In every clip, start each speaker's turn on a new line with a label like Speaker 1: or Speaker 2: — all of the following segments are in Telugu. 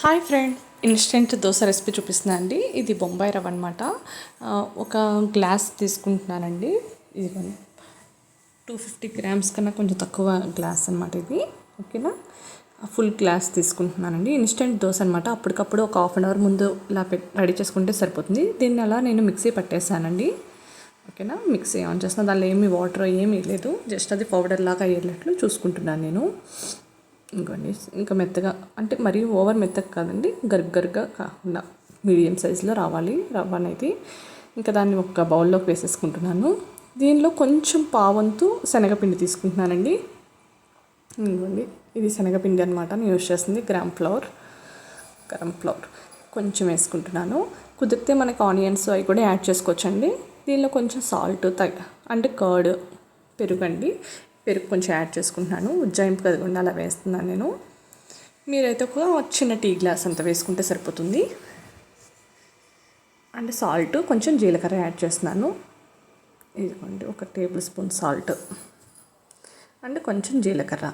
Speaker 1: Hi friend instant dosa recipe చూపిస్తున్నా అండి. ఇది బొంబాయి రవ్వ అనమాట ఒక గ్లాస్ తీసుకుంటున్నానండి. ఇది టూ ఫిఫ్టీ గ్రామ్స్ కన్నా కొంచెం తక్కువ గ్లాస్ అనమాట ఇది. ఓకేనా? ఫుల్ గ్లాస్ తీసుకుంటున్నానండి. ఇన్స్టెంట్ దోశ అనమాట అప్పటికప్పుడు ఒక హాఫ్ అన్ అవర్ ముందు ఇలా రెడీ చేసుకుంటే సరిపోతుంది. దీన్ని అలా నేను మిక్సీ పట్టేశానండి ఓకేనా? మిక్సీ ఆన్ చేస్తున్నా. దానిలో ఏమి వాటర్ ఏమీ లేదు. జస్ట్ అది పౌడర్ లాగా అయ్యేటట్లు చూసుకుంటున్నాను నేను. ఇంకోండి ఇంకా మెత్తగా అంటే మరీ ఓవర్ మెత్తగా కాదండి గర్గర్గా కాకుండా మీడియం సైజులో రావాలి రవ్వ అనేది ఇంకా దాన్ని ఒక బౌల్లోకి వేసేసుకుంటున్నాను. దీనిలో కొంచెం పావంతు శనగపిండి తీసుకుంటున్నానండి. ఇదిగోండి ఇది శనగపిండి అనమాట నేను యూజ్ చేస్తుంది గ్రామ్ ఫ్లవర్ గరం ఫ్లవర్ కొంచెం వేసుకుంటున్నాను. కుదిరితే మనకి ఆనియన్స్ అవి కూడా యాడ్ చేసుకోవచ్చండి. దీనిలో కొంచెం సాల్ట్ తగ్గ అంటే కర్డ్ పెరుగండి. పెరుగు కొంచెం యాడ్ చేసుకుంటున్నాను. ఉజ్జాయింపు కదగకుండా అలా వేస్తున్నాను నేను. మీరైతే ఒక చిన్న టీ గ్లాస్ అంత వేసుకుంటే సరిపోతుంది. అంటే సాల్ట్ కొంచెం జీలకర్ర యాడ్ చేస్తున్నాను. ఇదిగోండి ఒక టేబుల్ స్పూన్ సాల్ట్. అండ్ కొంచెం జీలకర్ర.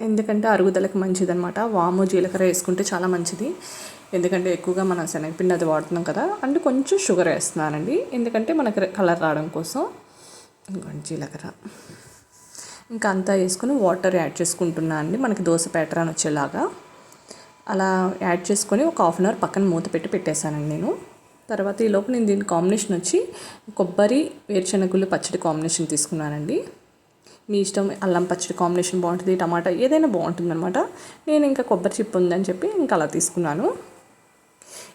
Speaker 1: ఎందుకంటే అరుగుదలకు మంచిదనమాట వాము జీలకర్ర వేసుకుంటే చాలా మంచిది. ఎందుకంటే ఎక్కువగా మనం శనగపిండి అది వాడుతున్నాం కదా. అండ్ కొంచెం షుగర్ వేస్తున్నానండి. ఎందుకంటే మనకి కలర్ రావడం కోసం. ఇంకొంచెం జీలకర్ర. ఇంకా అంతా వేసుకొని వాటర్ యాడ్ చేసుకుంటున్నా అండి. మనకి దోశ ప్యాటర్న్ వచ్చేలాగా. అలా యాడ్ చేసుకొని ఒక హాఫ్ అన్ అవర్ పక్కన మూత పెట్టి పెట్టేశానండి నేను. తర్వాత ఈ లోపు నేను దీని కాంబినేషన్ వచ్చి కొబ్బరి వేరుశనగుళ్ళు పచ్చడి కాంబినేషన్ తీసుకున్నానండి. మీ ఇష్టం అల్లం పచ్చడి కాంబినేషన్ బాగుంటుంది టమాటా ఏదైనా బాగుంటుందన్నమాట. నేను ఇంకా కొబ్బరి చిప్పు ఉందని చెప్పి ఇంకా అలా తీసుకున్నాను.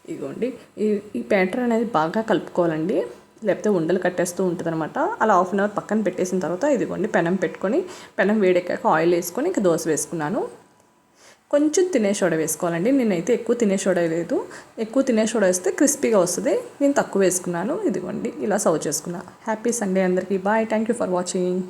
Speaker 1: ఇదిగోండి ఈ ఈ ప్యాటర్ అనేది బాగా కలుపుకోవాలండి. లేకపోతే ఉండలు కట్టేస్తూ ఉంటుంది అనమాట అలా హాఫ్ అన్ అవర్ పక్కన పెట్టేసిన తర్వాత ఇదిగోండి పెనం పెట్టుకొని పెనం వేడెక్కాక ఆయిల్ వేసుకొని ఇంకా దోశ వేసుకున్నాను. కొంచెం తినే సోడా వేసుకోవాలండి. నేనైతే ఎక్కువ తినే సోడా లేదు. ఎక్కువ తినే సోడా వేస్తే క్రిస్పీగా వస్తుంది. నేను తక్కువ వేసుకున్నాను. ఇదిగోండి ఇలా సర్వ్ చేసుకున్నా. హ్యాపీ సండే అందరికీ. Bye. Thank you for watching.